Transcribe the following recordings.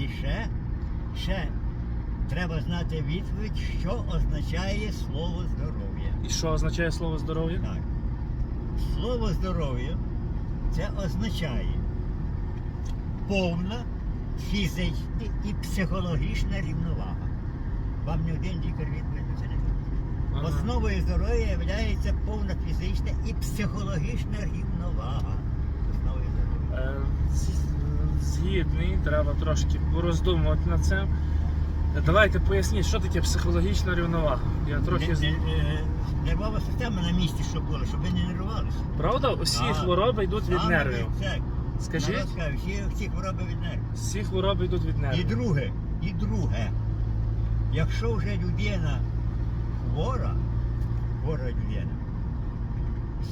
І ще, ще треба знати відповідь, що означає слово здоров'я. І що означає слово здоров'я? Так. Слово здоров'я це означає повна фізична і психологічна рівновага. Вам не один лікар відповідь це не. Ага. Основою здоров'я є повна фізична і психологічна рівновага. Основою здоров'я. Е, з- Згідний, треба трошки пороздумувати над цим. Е, Давайте поясніть, що таке психологічна рівновага. Я трохи не- е, Нервова система на місці, щоб було, щоб ви не нервувалися. Правда, усі Так. хвороби йдуть від Саме нервів. Так. Скажіть, Народ каже, всі, всі хвороби від нервів. всі хвороби йдуть від І нервів. друге, і друге, якщо вже людина хвора, хвора людина,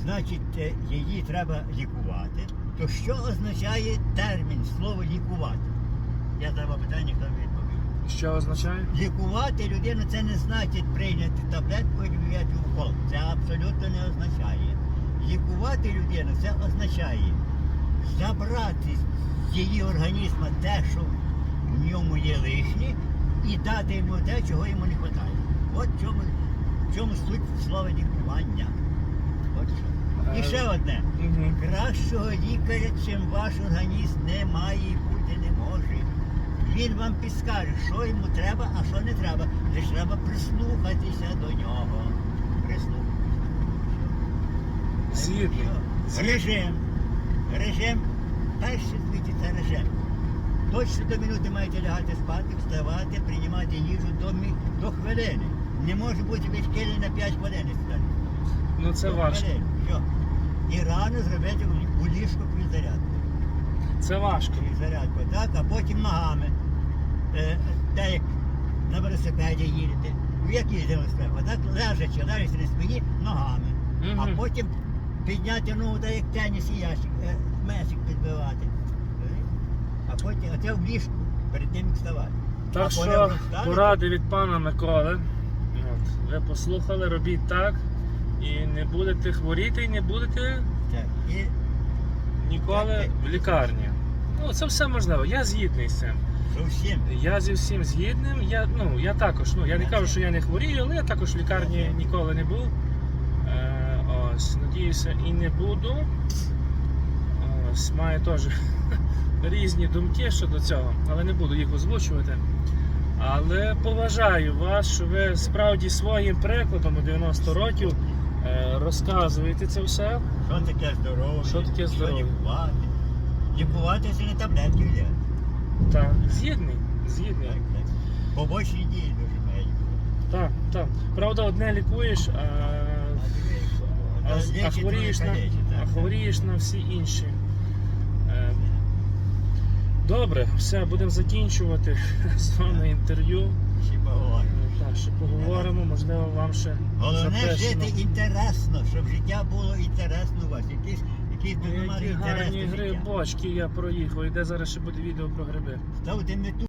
значить е, її треба лікувати, то що означає термін, слово лікувати? Я задав питання, хто відповів. Що означає? Лікувати людину це не значить прийняти таблетку і взяти укол. Це абсолютно не означає. Лікувати людину це означає забрати з її організму те, що в ньому є лишнє, і дати йому те, чого йому не вистачає. От в чому, в чому суть слова лікування. От що. І ще одне. Кращого лікаря, чим ваш організм, немає і бути не може. Він вам підскаже, що йому треба, а що не треба. Лише треба прислухатися до нього. Прислухатися. Згідний. Режим. Режим. Перше світі це режим. Точно до минути маєте лягати спати, вставати, приймати їжу до, мі- до хвилини. Не може бути відхилення на 5 хвилин. сюди. Ну це важко. І рано зробити у- ліжку зарядку. Це важко. зарядку, так, а потім ногами. Е, так як на велосипеді їдете. У який велосипед? Отак лежачи, лежачи на спині ногами. А потім підняти ногу, так як теніс і ящик, е, м'ячик підбивати. А потім, а це в ліжку, перед тим вставати. Так А що поради від пана Миколи. От, ви послухали, робіть так. І не будете хворіти, і не будете Так, і ніколи в лікарні. Ну, це все можливо. Я згідний з цим. зовсім. Я зі всім згідним. Я, ну, я також, ну, я не кажу, що я не хворію, але я також в лікарні ніколи не був. Е, ось, надіюся, і не буду. Ось, маю теж різні думки щодо цього, але не буду їх озвучувати. Але поважаю вас, що ви справді своїм прикладом у 90 років розказуєте це все. Що таке здоров'я? Що таке здоров'я? лікувати? Лікувати це не таблетки взяти. Так, згідний, згідний. Так, так. Побочні дії дуже мають. Так, так. Правда, одне лікуєш, а, а, а, хворієш, на, а хворієш на всі інші. Е, Добре, все, будемо закінчувати з вами інтерв'ю. Всі поговоримо. Е, Так, ще поговоримо, можливо, вам ще Головне запишемо. жити інтересно, щоб життя було інтересно у вас. Якісь, якісь Які гарні інтересні грибочки я проїхав. І де зараз ще буде відео про гриби. Ставте мету.